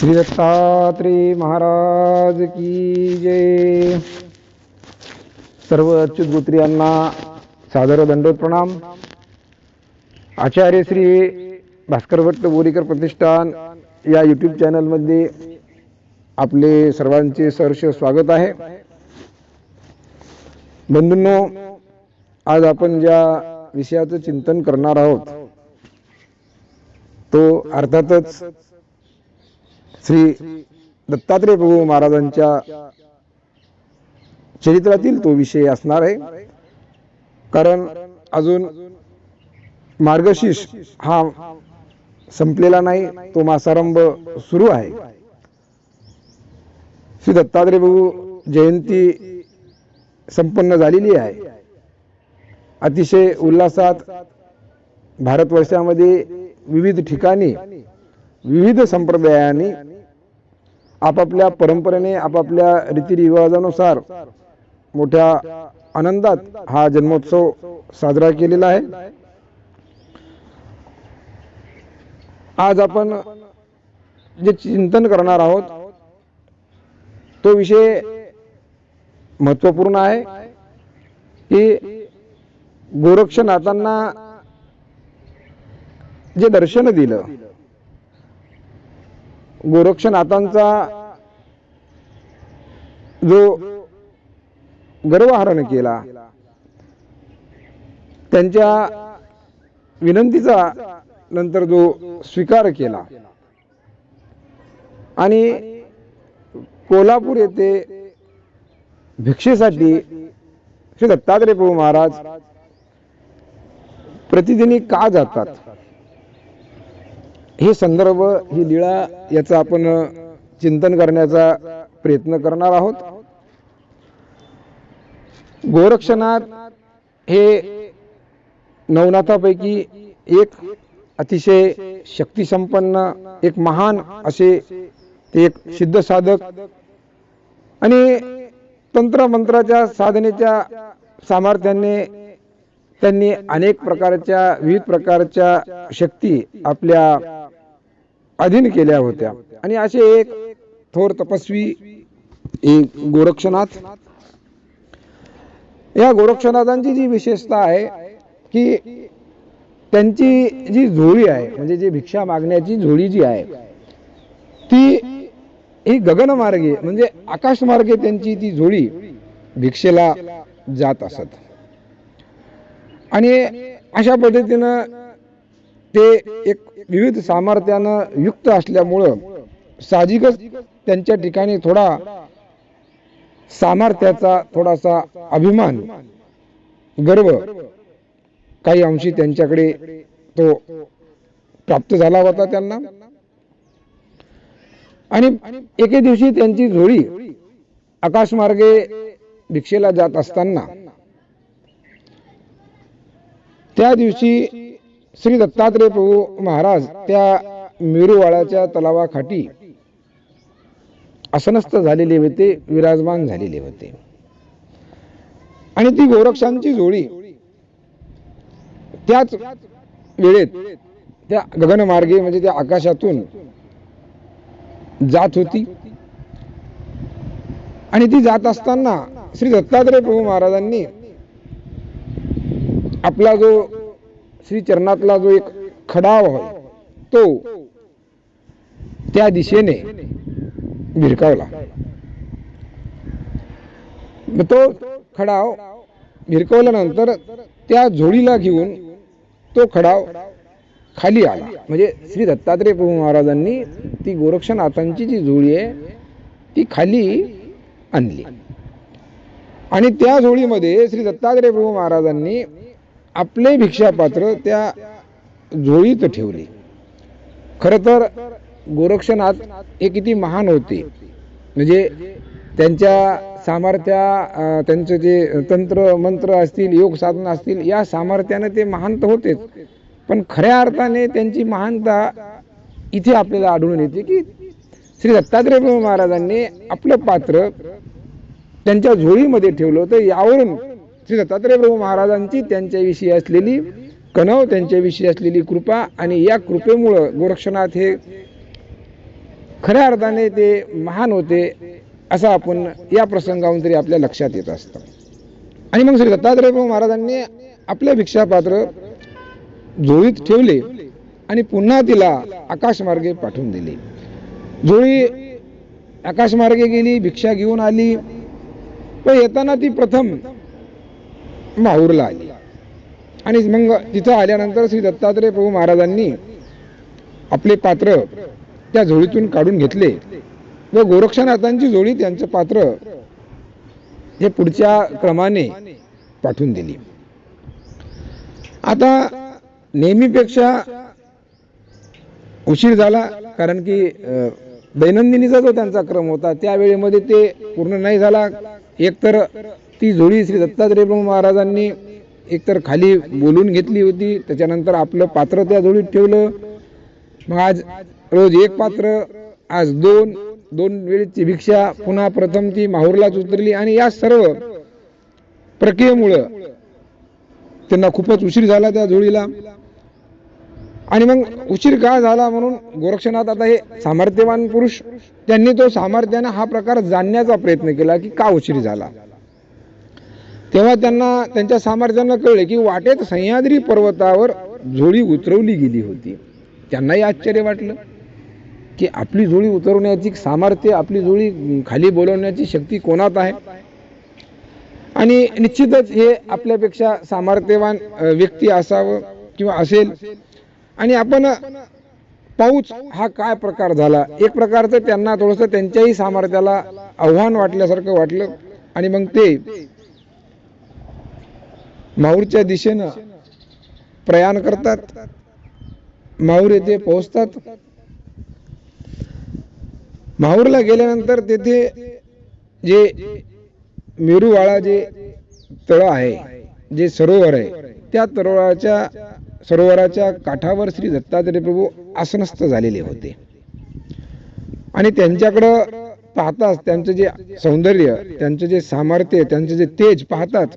श्री दत्तात्री महाराज की जय. सर्व अच्युत गोत्रियांना सादर दंडोत प्रणाम आचार्य श्री भास्कर भट्ट बोरीकर प्रतिष्ठान या यूट्यूब चॅनलमध्ये आपले सर्वांचे सहर्ष स्वागत आहे. बंधूंनो आज आपण ज्या विषयाचं चिंतन करणार आहोत तो अर्थातच श्री दत्तात्रय प्रभू महाराजांच्या चरित्रातील तो विषय असणार आहे. कारण अजून मार्गशीर्ष हा संपलेला नाही तो मासारंभ सुरू आहे. श्री दत्तात्रय प्रभू जयंती संपन्न झालेली आहे. अतिशय उल्हासात भारतवर्षामध्ये विविध ठिकाणी विविध संप्रदायांनी आपापल्या परंपरेने आपापल्या रीतिरिवाजानुसार मोठ्या आनंदात हा जन्मोत्सव साजरा केलेला आहे. आज आपण जे चिंतन करणार आहोत तो विषय महत्त्वपूर्ण आहे की गोरक्षनाथांना जे दर्शन दिलं गोरक्षनाथांचा जो गर्वहरण केला त्यांच्या विनंतीचा नंतर जो स्वीकार केला. आणि कोल्हापूर येथे भिक्षेसाठी श्री दत्तात्रय प्रभू महाराज प्रतिदिनी का जातात? हे संदर्भ ही लीळा याचं आपण चिंतन करण्याचा प्रयत्न करणार आहोत. गोरक्षनाथ हे नवनाथापैकी एक अतिशय शक्तिसंपन्न एक महान असे ते एक सिद्ध साधक आणि तंत्रमंत्राच्या साधनेच्या सामर्थ्याने त्यांनी अनेक प्रकारच्या विविध प्रकारच्या शक्ती आपल्या अधीन केल्या होत्या. आणि असे एक थोर तपस्वी एक गोरक्षनाथ. या गोरक्षनाथांची जी विशेषता आहे की त्यांची जी झोळी आहे म्हणजे जी भिक्षा मागण्याची झोळी जी आहे ती ही गगनमार्गे म्हणजे आकाशमार्गे त्यांची ती झोळी भिक्षेला जात असत. आणि अशा पद्धतीनं ते एक विविध सामर्थ्यानं युक्त असल्यामुळं साहजिकच त्यांच्या ठिकाणी थोडा सामर्थ्याचा थोडासा अभिमान गर्व काही अंशी त्यांच्याकडे तो प्राप्त झाला होता त्यांना. आणि एके दिवशी त्यांची झोळी आकाशमार्गे भिक्षेला जात असताना त्या दिवशी श्री दत्तात्रय प्रभू महाराज त्या मेरूवाळाच्या तलावाखाटी असनस्थ झालेले होते विराजमान झालेले होते. आणि ती गोरक्षांची जोडी त्याच वेळेत त्या गगनमार्गे म्हणजे त्या आकाशातून जात होती. आणि ती जात असताना श्री दत्तात्रय प्रभू महाराजांनी आपला जो श्री चरणातला जो एक खडाव होय तो त्या दिशेने भिरकावला मग तो खडाव भिरकवल्यानंतर त्या झोळीला घेऊन तो खडाव खाली आला. म्हणजे श्री दत्तात्रय प्रभू महाराजांनी ती गोरक्षनाथांची जी झोळी आहे ती खाली आणली. आणि त्या झोळीमध्ये श्री दत्तात्रय प्रभू महाराजांनी आपले भिक्षापात्र त्या झोळीत ठेवले. खर तर गोरक्षनाथ हे किती महान होते. म्हणजे त्यांच्या सामर्थ्या त्यांचं जे तंत्र मंत्र असतील योग साधना असतील या सामर्थ्याने ते महान तर होतेच. पण खऱ्या अर्थाने त्यांची महानता इथे आपल्याला आढळून येते की श्री दत्तात्रय महाराजांनी आपलं पात्र त्यांच्या झोळीमध्ये ठेवलं होतं. यावरून श्री दत्तात्रय प्रभू महाराजांची त्यांच्याविषयी असलेली कणव त्यांच्याविषयी असलेली कृपा आणि या कृपेमुळं गोरक्षनाथ हे खऱ्या अर्थाने ते महान होते असं आपण या प्रसंगावरून तरी आपल्या लक्षात येत असतं. आणि मग श्री दत्तात्रय प्रभू महाराजांनी आपले भिक्षापात्र जोळीत ठेवले आणि पुन्हा तिला आकाशमार्गे पाठवून दिले. जोळी आकाशमार्गे गेली भिक्षा घेऊन आली. पण येताना ती प्रथम माहूरला आली. आणि मग तिथं आल्यानंतर श्री दत्तात्रय प्रभू महाराजांनी आपले पात्र त्या झोळीतून काढून घेतले व गोरक्षनाथांची झोळी त्यांचं पात्र हे पुढच्या क्रमाने पाठवून दिली. आता नेहमीपेक्षा उशीर झाला कारण की दैनंदिनीचा जो त्यांचा क्रम होता त्यावेळेमध्ये ते पूर्ण नाही झाला. एकतर ती जोडी श्री दत्तात्रय प्रभू महाराजांनी एकतर खाली बोलून घेतली होती त्याच्यानंतर आपलं पात्र त्या जोडीत ठेवलं. मग आज रोज एक पात्र आज दोन दोन वेळेची भिक्षा पुन्हा प्रथम ती माहूरलाच उतरली आणि या सर्व प्रक्रियेमुळं त्यांना खूपच उशीर झाला त्या जोडीला. आणि मग उशीर का झाला म्हणून गोरक्षनाथ आता हे सामर्थ्यवान पुरुष त्यांनी तो सामर्थ्याने हा प्रकार जाणण्याचा प्रयत्न केला की का उशीर झाला? तेव्हा त्यांना त्यांच्या सामर्थ्यानं कळले की वाटेत सह्याद्री पर्वतावर झोळी उतरवली गेली होती. त्यांनाही आश्चर्य वाटलं की आपली जोडी उतरवण्याची सामर्थ्य आपली जोडी खाली बोलवण्याची शक्ती कोणात आहे? आणि निश्चितच हे आपल्यापेक्षा सामर्थ्यवान व्यक्ती असावं किंवा असेल. आणि आपण पाऊच हा काय प्रकार झाला? एक प्रकारचं त्यांना थोडंसं त्यांच्याही सामर्थ्याला आव्हान वाटल्यासारखं वाटलं. आणि मग ते माहूरच्या दिशेनं प्रयाण करतात. माहूर येथे पोहोचतात. माहूरला गेल्यानंतर तेथे जे मेरूवाळा जे तळ आहे जे सरोवर आहे त्या तरोवराच्या सरोवराच्या काठावर श्री दत्तात्रय प्रभू आसनस्थ झालेले होते. आणि त्यांच्याकडं पाहताच त्यांचं जे सौंदर्य त्यांचं जे सामर्थ्य त्यांचं जे तेज पाहतात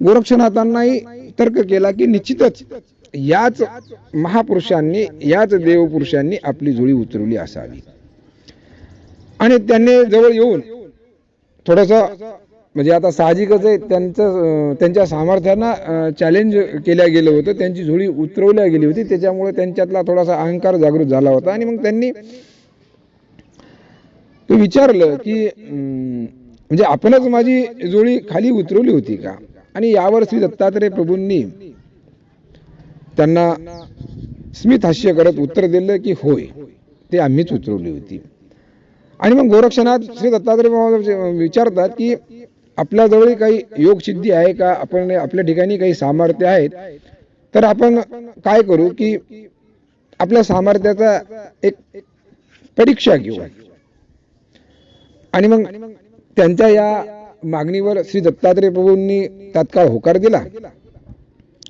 गोरक्षनाथांनाही तर्क केला की निश्चितच याच महापुरुषांनी याच देवपुरुषांनी आपली जुळी उतरवली असावी. आणि त्यांनी जवळ येऊन थोडस म्हणजे आता साहजिकच आहे त्यांचं त्यांच्या सामर्थ्यांना चॅलेंज केल्या गेलं होतं त्यांची झोळी उतरवल्या गेली होती त्याच्यामुळे त्यांच्यातला थोडासा अहंकार जागृत झाला होता. आणि मग त्यांनी विचारलं की म्हणजे आपणच माझी जोळी खाली उतरवली होती का? आणि यावर श्री दत्तात्रय प्रभूंनी त्यांना स्मित हास्य करत उत्तर दिलं की होय ते आम्हीच उतरवली होती. आणि मग गोरक्षनाथ श्री दत्तात्रय विचारतात की आपल्याजवळ काही योग सिद्धी आहे का? आपण आपल्या ठिकाणी काही सामर्थ्य आहेत. तर आपण काय करू की आपल्या सामर्थ्याचा एक परीक्षा घेऊ. आणि मग त्यांच्या या मागणीवर श्री दत्तात्रय प्रभूंनी तात्काळ होकार दिला.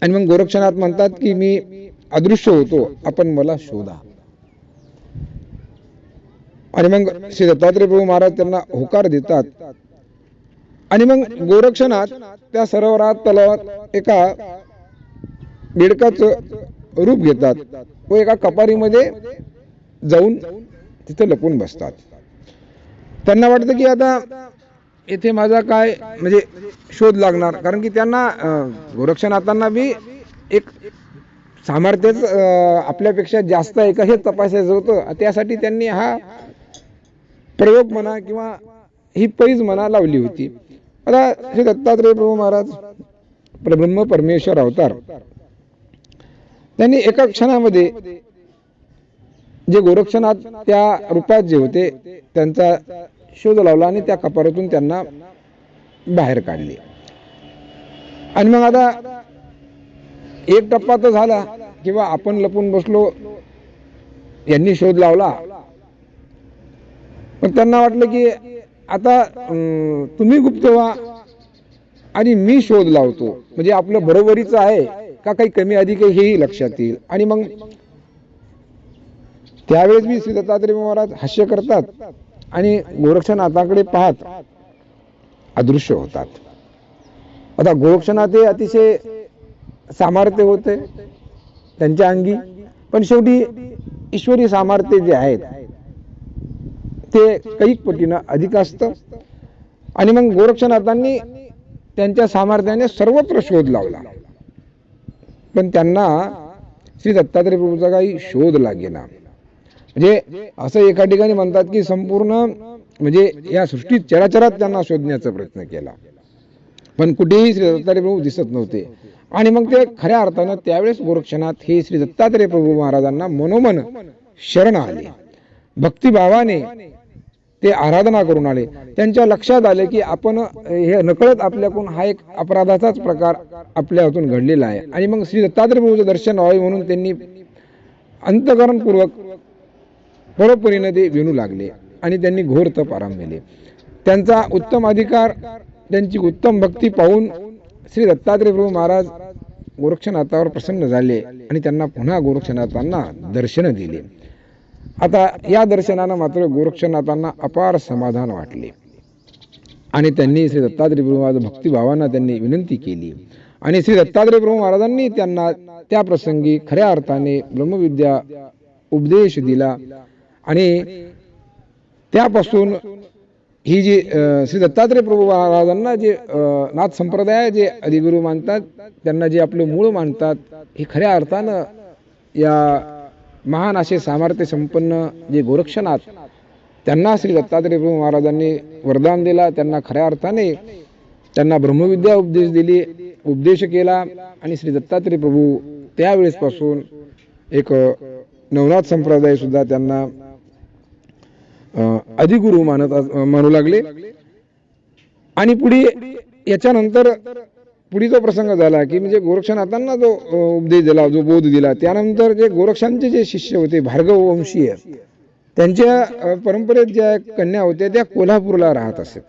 आणि मग गोरक्षनाथ म्हणतात की मी अदृश्य होतो आपण मला शोधा. आणि मग श्री दत्तात्रय प्रभू महाराज त्यांना होकार देतात. आणि मग गोरक्षनाथ त्या सरोवरात तलावात एका बेडकाच रूप घेतात व एका कपारीमध्ये जाऊन तिथे लपून बसतात. त्यांना वाटतं की आता येथे माझा काय म्हणजे शोध लागणार? कारण की त्यांना गोरक्षनाथांना बी एक सामर्थ्यच आपल्यापेक्षा जास्त आहे का हे तपासायचं होतं. त्यासाठी त्यांनी हा प्रयोग म्हणा किंवा ही पैज म्हणा लावली होती. आता श्री दत्तात्रय प्रभू महाराज परब्रह्म परमेश्वर अवतार. त्यांनी एका क्षणामध्ये जे गोरक्षनाथ त्या रूपात जे होते त्यांचा शोध लावला आणि त्या कपारातून त्यांना बाहेर काढले. आणि मग आता एक टप्पा तर झाला किंवा आपण लपून बसलो यांनी शोध लावला. पण त्यांना वाटलं की आता तुम्ही गुप्त व्हा आणि मी शोध लावतो. म्हणजे आपलं बरोबरीचं आहे का काही कमी अधिक हेही लक्षात येईल. आणि मग त्यावेळेस मी श्री दत्तात्रय महाराज हास्य करतात. आणि गोरक्षनाथाकडे पाहत अदृश्य होतात. आता गोरक्षनाथ हे अतिशय सामर्थ्य होते त्यांच्या अंगी. पण शेवटी ईश्वरी सामर्थ्य जे आहेत ते कैक पटीनं अधिक असतं. आणि मग गोरक्षनाथांनी त्यांच्या सामर्थ्याने सर्वत्र शोध लावला. पण त्यांना श्री दत्तात्रय प्रभूचा काही शोध लागेना. म्हणजे असं एका ठिकाणी म्हणतात की संपूर्ण म्हणजे या सृष्टीत चराचरात त्यांना शोधण्याचा प्रयत्न केला. पण कुठेही श्री दत्तात्रय प्रभू दिसत नव्हते. आणि मग ते खऱ्या अर्थानं त्यावेळेस गोरक्षनाथ हे श्री दत्तात्रय प्रभू महाराजांना मनोमन शरण आले. भक्तिभावाने ते आराधना करून आले. त्यांच्या लक्षात आले की आपण हे नकळत आपल्याकडून हा एक अपराधाचाच प्रकार आपल्या हातून घडलेला आहे. आणि मग श्री दत्तात्रय प्रभूचं दर्शन व्हावे म्हणून त्यांनी अंतकरणपूर्वक बरोबरीने ते विणू लागले आणि त्यांनी घोर तप आरंभिले त्यांचा उत्तम अधिकार त्यांची उत्तम भक्ती पाहून श्री दत्तात्रय प्रभू महाराज गोरक्षनाथावर प्रसन्न झाले आणि त्यांना पुन्हा गोरक्षनाथांना दर्शन दिले. आता या दर्शनानं मात्र गोरक्षनाथांना अपार समाधान वाटले. आणि त्यांनी श्री दत्तात्रय प्रभू महाराज भक्तिभावांना त्यांनी विनंती केली. आणि श्री दत्तात्रय प्रभू महाराजांनी त्यांना त्या प्रसंगी खऱ्या अर्थाने ब्रह्मविद्या उपदेश दिला. आणि त्यापासून ही जी श्री दत्तात्रय प्रभू महाराजांना जे नाथ संप्रदाय जे अधिगुरू मानतात त्यांना जे आपलं मूळ मानतात हे खऱ्या अर्थानं या महान असे सामर्थ्य संपन्न जे गोरक्षनाथ त्यांना श्री दत्तात्रय प्रभू महाराजांनी वरदान दिला त्यांना खऱ्या अर्थाने त्यांना ब्रह्मविद्या उपदेश दिली उपदेश केला आणि श्री दत्तात्रय प्रभू त्यावेळेसपासून एक नवनाथ संप्रदाय सुद्धा त्यांना अधिगुरु मानत मानू लागले. आणि पुढे याच्यानंतर पुढे प्रसंग झाला की म्हणजे गोरक्षनाथांना जो उपदेश दिला जो बोध दिला त्यानंतर जे गोरक्षांचे जे शिष्य होते भार्गव वंशीय त्यांच्या परंपरेत ज्या कन्या होत्या त्या कोल्हापूरला राहत असत.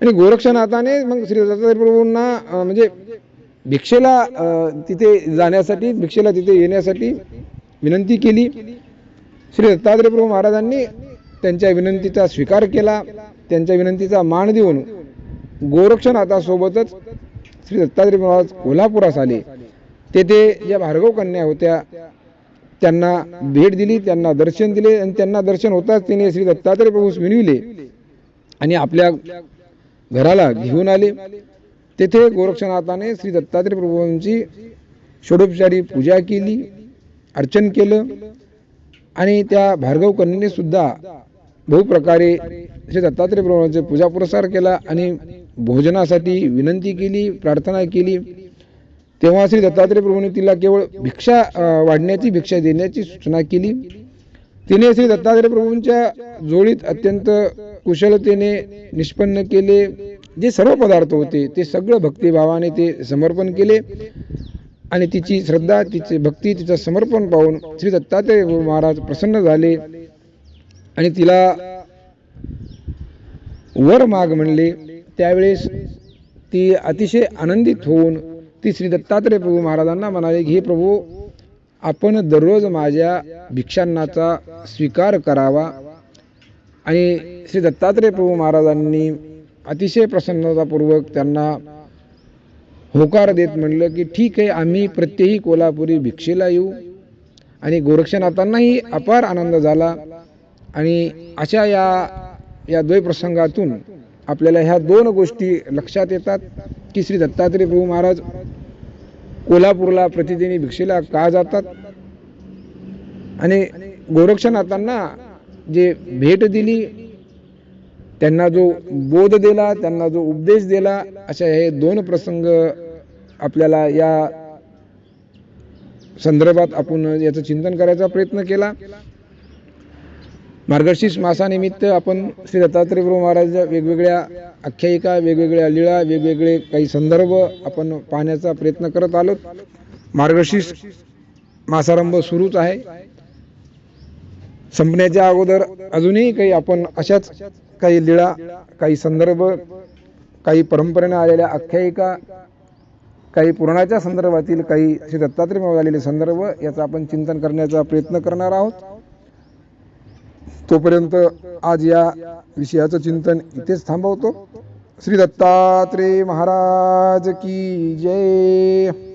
आणि गोरक्षनाथाने मग श्री दत्तात्रय प्रभूंना म्हणजे भिक्षेला तिथे जाण्यासाठी भिक्षेला तिथे येण्यासाठी विनंती केली. श्री दत्तात्रय प्रभू महाराजांनी त्यांच्या विनंतीचा स्वीकार केला त्यांच्या विनंतीचा मान देऊन गोरक्षनाथासोबतच श्री दत्तात्रय महाराज कोल्हापुरास आले. तेथे ज्या भार्गव कन्या होत्या त्यांना भेट दिली त्यांना दर्शन दिले आणि त्यांना दर्शन होताच तिने श्री दत्तात्रय प्रभूस विनविले आणि आपल्या घराला घेऊन आले. तेथे गोरक्षनाथाने श्री दत्तात्रय प्रभूंची षोडोपचारी पूजा केली अर्चन केलं आणि त्या भार्गव कन्येने सुद्धा बहुप्रकारे श्री दत्तात्रय प्रभूंचे पूजा पुरस्कार केला आणि भोजनासाठी विनंती केली प्रार्थना केली. तेव्हा श्री दत्तात्रय प्रभूंनी तिला केवळ भिक्षा वाढण्याची भिक्षा देण्याची सूचना केली. तिने श्री दत्तात्रय प्रभूंच्या जोडीत अत्यंत कुशलतेने निष्पन्न केले. जे सर्व पदार्थ होते ते सगळं भक्तिभावाने ते समर्पण केले. आणि तिची श्रद्धा तिची भक्ती तिचं समर्पण पाहून श्री दत्तात्रय महाराज प्रसन्न झाले. आणि तिला वर माग म्हणले. त्यावेळेस ती अतिशय आनंदित होऊन ती श्री दत्तात्रय प्रभू महाराजांना म्हणाले की हे प्रभू आपण दररोज माझ्या भिक्षांनाचा स्वीकार करावा. आणि श्री दत्तात्रय प्रभू महाराजांनी अतिशय प्रसन्नतापूर्वक त्यांना होकार देत म्हणलं की ठीक आहे आम्ही प्रत्येकी कोल्हापुरी भिक्षेला येऊ. आणि गोरक्षनाथांनाही अपार आनंद झाला. आणि अशा या या द्वय प्रसंगातून आपल्याला ह्या दोन गोष्टी लक्षात येतात. की श्री दत्तात्रय प्रभू महाराज कोल्हापूरला प्रतिदिनी भिक्षेला का जातात? आणि गोरक्षनाथांना जे भेट दिली त्यांना जो बोध दिला त्यांना जो उपदेश दिला अशा हे दोन प्रसंग आपल्याला या संदर्भात आपण याचं चिंतन करायचा प्रयत्न केला. मार्गशीर्ष मासानिमित्त आपण श्री दत्तात्रय प्रभू महाराजांच्या वेगवेगळ्या आख्यायिका वेगवेगळ्या लीळा वेगवेगळे काही संदर्भ आपण पाहण्याचा प्रयत्न करत आलो मार्गशीर्ष मासारंभ सुरूच आहे. संपण्याच्या अगोदर अजूनही काही आपण अशाच काही लीळा काही संदर्भ काही परंपरेने आलेल्या आख्यायिका काही पुराणाच्या संदर्भातील काही श्री दत्तात्रय आलेले संदर्भ याचा आपण चिंतन करण्याचा प्रयत्न करणार आहोत. तोपर्यंत आज या विषयाचं चिंतन इथेच थांबवतो. श्री दत्तात्रय महाराज की जय.